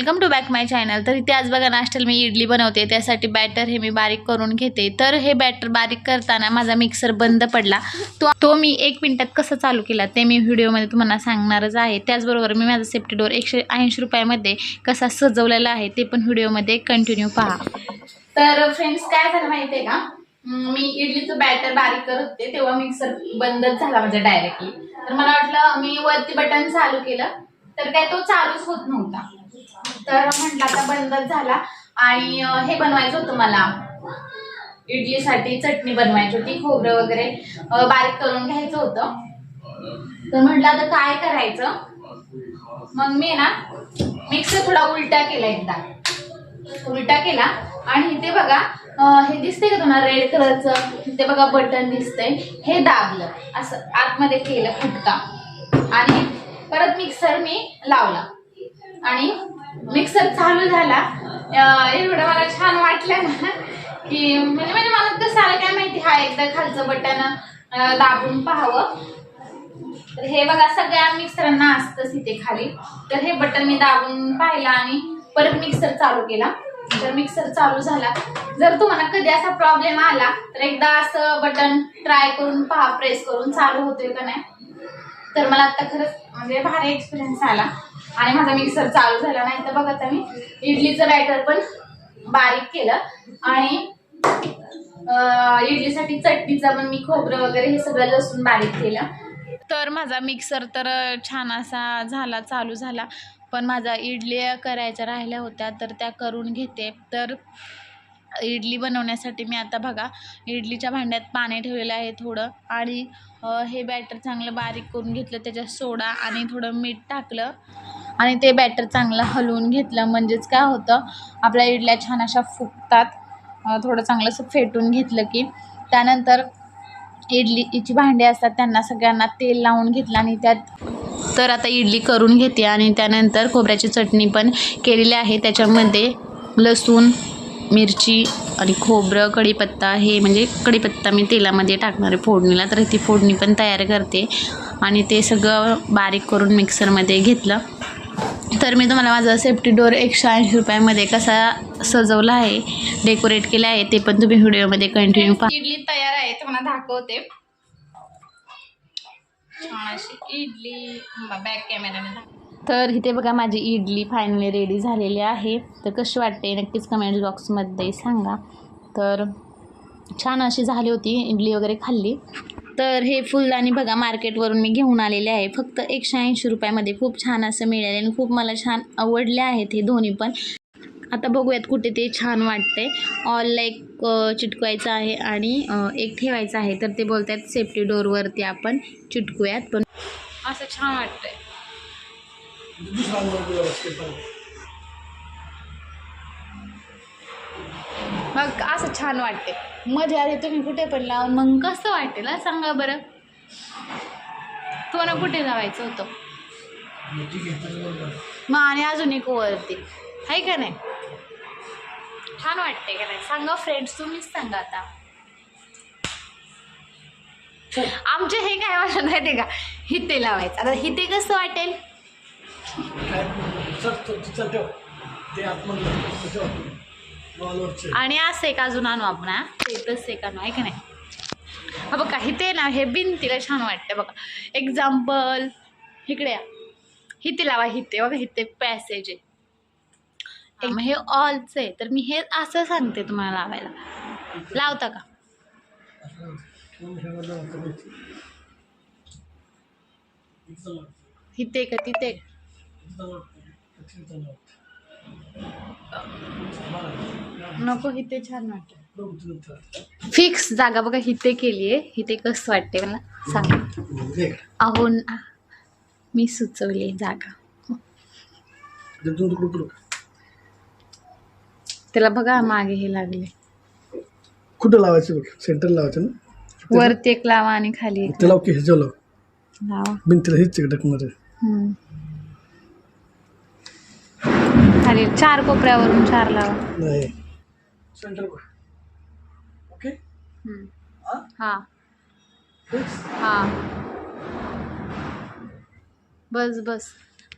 Welcome to back my channel तर इथे आज बघा नाश्त्याला मी इडली बनवते. त्यासाठी बॅटर हे मी बारीक करून घेते. तर हे बॅटर बारीक करताना माझा मिक्सर बंद पडला. तो तो मी एक मिनटात कसं चालू केला ते मी व्हिडिओमध्ये तुम्हाला सांगणारच आहे. त्याचबरोबर मी माझा सेफ्टी डोर एकशे ऐंशी रुपयामध्ये कसा सजवलेला आहे ते पण व्हिडिओमध्ये कंटिन्यू पहा. तर फ्रेंड्स काय झालं माहिती आहे का मी इडलीचं बॅटर बारीक करत होते तेव्हा मिक्सर बंदच झाला माझा डायरेक्टली तर मला वाटलं मी वरती बटन चालू केलं तर काय तो चालूच होत नव्हता. तर म्हटलं आता बंदच झाला. आणि हे बनवायचं होतं मला. इडलीसाठी चटणी बनवायची होती खोबरं वगैरे. बारीक करून घ्यायचं होतं. तर म्हटलं आता काय करायचं? मग मी ना मिक्सर थोडा उलटा केला एकदा. उलटा केला. आणि इथे बघा हे दिसते का तुम्हाला रेड कलरचं इथे बघा बटन दिसतंय. हे दाबलं. असं आतमध्ये केलं फुटका. आणि परत मिक्सर मी लावला. आणि मिक्सर चालू झाला. एवढं मला छान वाटलं ना की म्हणजे म्हणजे मला कसं आलं काय माहिती हा एकदा खालचं बटन दाबून पाहावं. तर हे बघा सगळ्या मिक्सरांना असतंच इथे खाली. तर हे बटन मी दाबून पाहिलं आणि परत मिक्सर चालू केला. तर मिक्सर चालू झाला. जर तुम्हाला कधी असा प्रॉब्लेम आला तर एकदा असं बटन ट्राय करून पहा प्रेस करून चालू होतोय का नाही. तर मला आता खरंच म्हणजे भारी एक्सपिरियन्स आला. आणि माझा मिक्सर चालू झाला नाही तर बघा आता मी इडलीचं बॅटर पण बारीक केलं. आणि इडलीसाठी चटणीचं पण मी खोबरं वगैरे हे सगळं लसूण बारीक केलं. तर माझा मिक्सर तर छान असा झाला चालू झाला. पण माझा इडली करायच्या राहिल्या होत्या तर त्या करून घेते. तर इडली बनवण्यासाठी मी आता बघा इडलीच्या भांड्यात पाणी ठेवलेलं आहे थोडं. आणि हे बॅटर चांगलं बारीक करून घेतलं त्याच्यात सोडा आणि थोडं मीठ टाकलं. आणि ते बॅटर चांगलं हलवून घेतलं. म्हणजेच काय होतं आपल्या इडल्या छान अशा फुगतात. थोडं चांगलं असं फेटून घेतलं की त्यानंतर इडलीची भांडी असतात त्यांना सगळ्यांना तेल लावून घेतलं आणि त्यात तर आता इडली करून घेते आणि त्यानंतर खोबऱ्याची चटणी पण केलेली आहे. त्याच्यामध्ये लसूण मिरची आणि खोबरं कढीपत्ता हे म्हणजे कढीपत्ता मी तेलामध्ये टाकणार आहे फोडणीला. तर ती फोडणी पण तयार करते. आणि ते सगळं बारीक करून मिक्सरमध्ये घेतलं. तर मी तुम्हाला माझा सेफ्टी डोर एकशे ऐंशी रुपयामध्ये कसा सजवला आहे डेकोरेट केला आहे ते पण तुम्ही व्हिडिओमध्ये कंटिन्यू पहा. इडली तयार आहे तुम्हाला दाखवते. छान अशी इडली. बॅक तर इथे बघा माझी इडली फायनली रेडी झालेली आहे. तर कशी वाटते नक्कीच कमेंट बॉक्समध्ये सांगा. तर छान अशी झाली होती इडली वगैरे खाल्ली. तर हे फुलदाणी बघा मार्केटवरून मी घेऊन आलेले आहे. फक्त एकशे ऐंशी रुपयामध्ये खूप छान असं मिळाले आणि खूप मला छान आवडले आहेत हे दोन्ही पण. आता बघूयात कुठे ते छान वाटते ऑलला एक चिटकवायचं आहे आणि एक ठेवायचं आहे. तर ते बोलत आहेत सेफ्टी डोअरवरती आपण चिटकूयात. पण असं छान वाटतंय. मग असं छान वाटते. मध्ये आली तुम्ही कुठे पण लावून मग कसं वाटेल सांगा बरं. तुम्हाला कुठे लावायचं होतं? मग आणि अजून एक वरती. आहे का नाही? छान वाटते का नाही? सांगा फ्रेंड्स तुम्हीच सांगा आता. आमचे हे काय वाटत माहिती का? हिते लावायचं. आता हिते कसं वाटेल? आणि असं एक अजून आणू आपण हा? ते प्लस एक आणू आहे का नाही? हा बघा हिते ना हे भिंतीला छान वाटते बघा. एक्झाम्पल इकडे या. हिते लावा हिते बघा हिते पॅसेज आहे. मग हे ऑलचं आहे. तर मी हे असं सांगते तुम्हाला लावायला. लावता का? हिते का तिथे नको हिते छान वाटत फिक्स जागा बघा हिते केली आहे. हिते कसं वाटते मला सांगा. अहो मी सुचवली जागा. त्याला बघा मागे हे लागले. कुठं लावायचं बघ? सेंटर लावायचं ना? वरती एक लावा आणि खाली एक ते लाव की ह्याच्यावर लाव. भिंतीला हेच हम्म. खाली चार कोपऱ्यावरून चार लावा. नाही. सेंटर ओके हम्म. हा? हा? हा. बस बस.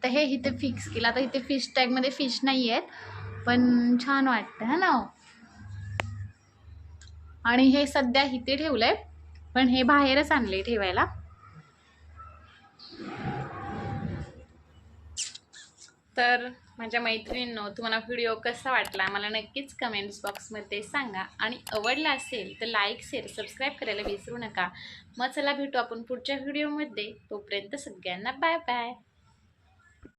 तर हे इथे फिक्स केलं. आता इथे फिश टॅगमध्ये फिश नाही आहेत पण छान वाटतं है ना? हो? आणि हे सध्या इथे ठेवलं आहे पण हे बाहेरच आणले ठेवायला. तर माझ्या मैत्रिणींनो तुम्हाला व्हिडिओ कसा वाटला? मला नक्कीच कमेंट्स बॉक्समध्ये सांगा. आणि आवडला असेल तर लाईक शेअर सबस्क्राईब करायला विसरू नका. मग चला भेटू आपण पुढच्या व्हिडिओमध्ये तोपर्यंत सगळ्यांना बाय बाय